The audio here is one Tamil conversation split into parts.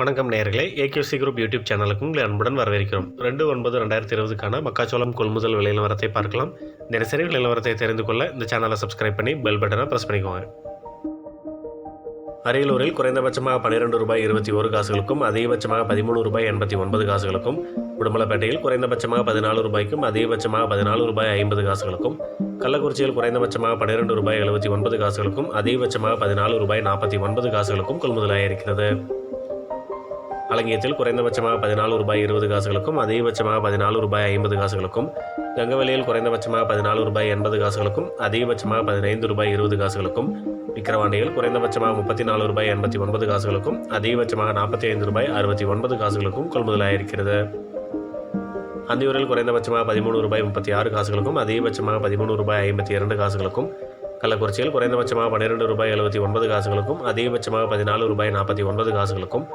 வணக்கம் நேர்களே ஏகியூசி குரூப் யூடியூப் சேனலுக்கு உங்களை அன்புடன் வரவேற்கிறோம். ரெண்டு ஒன்பது ரெண்டாயிரத்தி இருபதுக்கான மக்காச்சோளம் கொள்முதல் விலை நிலவரத்தை பார்க்கலாம். தினசரி விலை நிலவரத்தை தெரிந்து கொள்ள இந்த சேனலை சப்ஸ்கிரைப் பண்ணி பெல் பட்டனை ப்ரெஸ் பண்ணிக்கோங்க. அரியலூரில் குறைந்தபட்சமாக பன்னிரெண்டு ரூபாய் இருபத்தி ஒரு காசுகளுக்கும் அதிகபட்சமாக பதிமூணு ரூபாய் எண்பத்தி ஒன்பது காசுகளுக்கும் உடுமலைப்பேட்டையில் குறைந்தபட்சமாக பதினாலு ரூபாய்க்கும் அதிகபட்சமாக பதினாலு ரூபாய் ஐம்பது காசுகளுக்கும் கள்ளக்குறிச்சியில் குறைந்தபட்சமாக பன்னிரெண்டு ரூபாய் எழுபத்தி ஒன்பது காசுகளுக்கும் அதிகபட்சமாக பதினாலு ரூபாய் நாற்பத்தி ஒன்பது காசுகளுக்கும் கொள்முதலாயிருக்கிறது அலங்கியத்தில் குறைந்தபட்சமாக பதினாலு ரூபாய் இருபது காசுகளுக்கும் அதிகபட்சமாக பதினாலு ரூபாய் ஐம்பது காசுகளுக்கும் கங்கவெளியில் குறைந்தபட்சமாக பதினாலு ரூபாய் எண்பது காசுகளுக்கும் அதிகபட்சமாக பதினைந்து ரூபாய் இருபது காசுகளுக்கும் விக்கிரவாண்டியில் குறைந்தபட்சமாக முப்பத்தி நாலு ரூபாய் எண்பத்தி ஒன்பது காசுகளுக்கும் அதிகபட்சமாக நாற்பத்தி ஐந்து ரூபாய் அறுபத்தி ஒன்பது காசுகளுக்கும் கொள்முதலாயிருக்கிறது. அந்தியூரில் குறைந்தபட்சமாக பதிமூணு ரூபாய் முப்பத்தி ஆறு காசுகளுக்கும் அதிகபட்சமாக பதிமூணு ரூபாய் ஐம்பத்தி இரண்டு காசுகளுக்கும் கள்ளக்குறிச்சியில் குறைந்தபட்சமாக பன்னிரெண்டு ரூபாய் எழுபத்தி ஒன்பது காசுகளுக்கும் அதிகபட்சமாக பதினாலு ரூபாய் நாற்பத்தி ஒன்பது காசுகளுக்கும்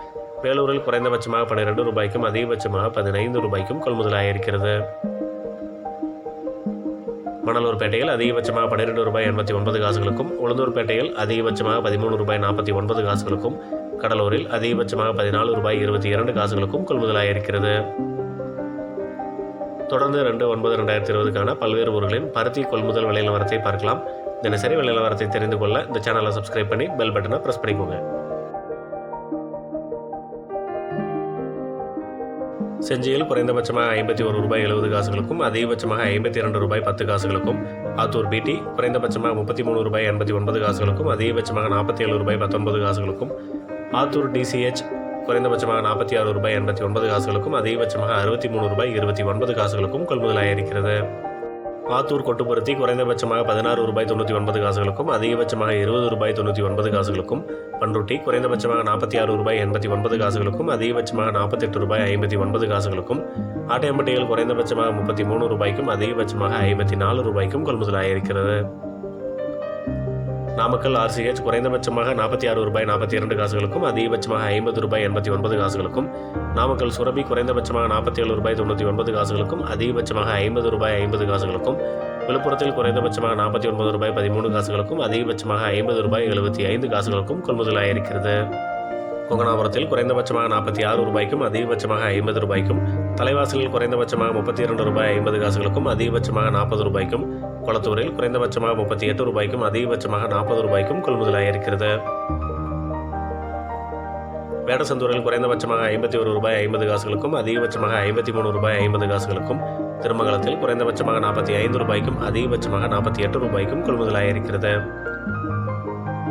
வேலூரில் குறைந்தபட்சமாக பன்னிரெண்டு ரூபாய்க்கும் அதிகபட்சமாக பதினைந்து ரூபாய்க்கும் கொள்முதலாயிருக்கிறது. மணலூர்பேட்டையில் அதிகபட்சமாக பன்னிரெண்டு ரூபாய் எண்பத்தி ஒன்பது காசுகளுக்கும் உளுந்தூர்பேட்டையில் அதிகபட்சமாக பதிமூணு ரூபாய் நாற்பத்தி ஒன்பது காசுகளுக்கும் கடலூரில் அதிகபட்சமாக பதினாலு ரூபாய் இருபத்தி இரண்டு காசுகளுக்கும் கொள்முதலாக இருக்கிறது தொடர்ந்து ரெண்டு ஒன்பது ரெண்டாயிரத்தி இருபதுக்கான பல்வேறு ஊர்களின் பருத்தி கொள்முதல் விலை நிலவரத்தை பார்க்கலாம். தினசரி விலை நிலவரத்தை தெரிந்து கொள்ள இந்த சேனலை சப்ஸ்கிரைப் பண்ணி பெல் பட்டனை ப்ரெஸ் பண்ணிக்கோங்க. செஞ்சியில் குறைந்தபட்சமாக ஐம்பத்தி ஒரு ரூபாய் எழுபது காசுகளுக்கும் அதிகபட்சமாக ஐம்பத்தி இரண்டு ரூபாய் பத்து காசுகளுக்கும் ஆத்தூர் பிடி குறைந்தபட்சமாக முப்பத்தி மூணு ரூபாய் எண்பத்தி ஒன்பது காசுகளுக்கும் அதிகபட்சமாக நாற்பத்தி ஏழு ரூபாய் பத்தொன்பது காசுகளுக்கும் ஆத்தூர் டிசிஹெச் குறைந்தபட்சமாக நாற்பத்தி ஆறு ரூபாய் எண்பத்தி ஒன்பது காசுகளுக்கும் அதிகபட்சமாக அறுபத்தி மூணு ரூபாய் இருபத்தி ஒன்பது காசுகளுக்கும் கொள்முதலாயிருக்கிறது ஆத்தூர் கொட்டுப்பருத்தி குறைந்தபட்சமாக பதினாறு ரூபாய் தொண்ணூற்றி ஒன்பது காசுகளுக்கும் அதிகபட்சமாக இருபது ரூபாய் தொண்ணூற்றி ஒன்பது காசுகளுக்கும் பண்ருட்டி குறைந்தபட்சமாக நாற்பத்தி ஆறு ரூபாய் எண்பத்தி ஒன்பது காசுகளுக்கும் அதிகபட்சமாக நாற்பத்தெட்டு ரூபாய் ஐம்பத்தி ஒன்பது காசுகளுக்கும் ஆட்டையம்பட்டிகள் குறைந்தபட்சமாக முப்பத்தி மூணு ரூபாய்க்கும் அதிகபட்சமாக ஐம்பத்தி நாலு ரூபாய்க்கும் கொள்முதலாயிருக்கிறது நாமக்கல் ஆர்சிஹெச் குறைந்தபட்சமாக நாற்பத்தி ஆறு ரூபாய் நாற்பத்தி இரண்டு காசுகளுக்கும் அதிகபட்சமாக ஐம்பது ரூபாய் எண்பத்தி ஒன்பது காசுகளுக்கும். நாமக்கல் சுரபி குறைந்தபட்சமாக நாற்பத்தி ஏழு ரூபாய் தொண்ணூற்றி ஒன்பது காசுகளுக்கும் அதிகபட்சமாக ஐம்பது ரூபாய் ஐம்பது காசுகளுக்கும். விழுப்புரத்தில் குறைந்தபட்சமாக நாற்பத்தி ஒன்பது ரூபாய் பதிமூணு காசுகளுக்கும் அதிகபட்சமாக ஐம்பது ரூபாய் எழுபத்தி ஐந்து காசுகளுக்கும் கொள்முதலாயிருக்கிறது கொங்கனாபுரத்தில் குறைந்தபட்சமாக நாற்பத்தி ஆறு ரூபாய்க்கும் அதிகபட்சமாக ஐம்பது ரூபாய்க்கும் தலைவாசலில் குறைந்தபட்சமாக முப்பத்தி இரண்டு ரூபாய் ஐம்பது காசுகளுக்கும் அதிகபட்சமாக நாற்பது ரூபாய்க்கும் கொளத்தூரில் குறைந்தபட்சமாக முப்பத்தி எட்டு ரூபாய்க்கும் அதிகபட்சமாக நாற்பது ரூபாய்க்கும் கொள்முதலாயிருக்கிறது வேடசந்தூரில் குறைந்தபட்சமாக ஐம்பத்தி ஒரு ரூபாய் ஐம்பது காசுகளுக்கும் அதிகபட்சமாக ஐம்பத்தி மூணு ரூபாய் ஐம்பது காசுகளுக்கும் திருமங்கலத்தில் குறைந்தபட்சமாக நாற்பத்தி ஐந்து ரூபாய்க்கும் அதிகபட்சமாக நாற்பத்தி எட்டு ரூபாய்க்கும் கொள்முதலாயிருக்கிறது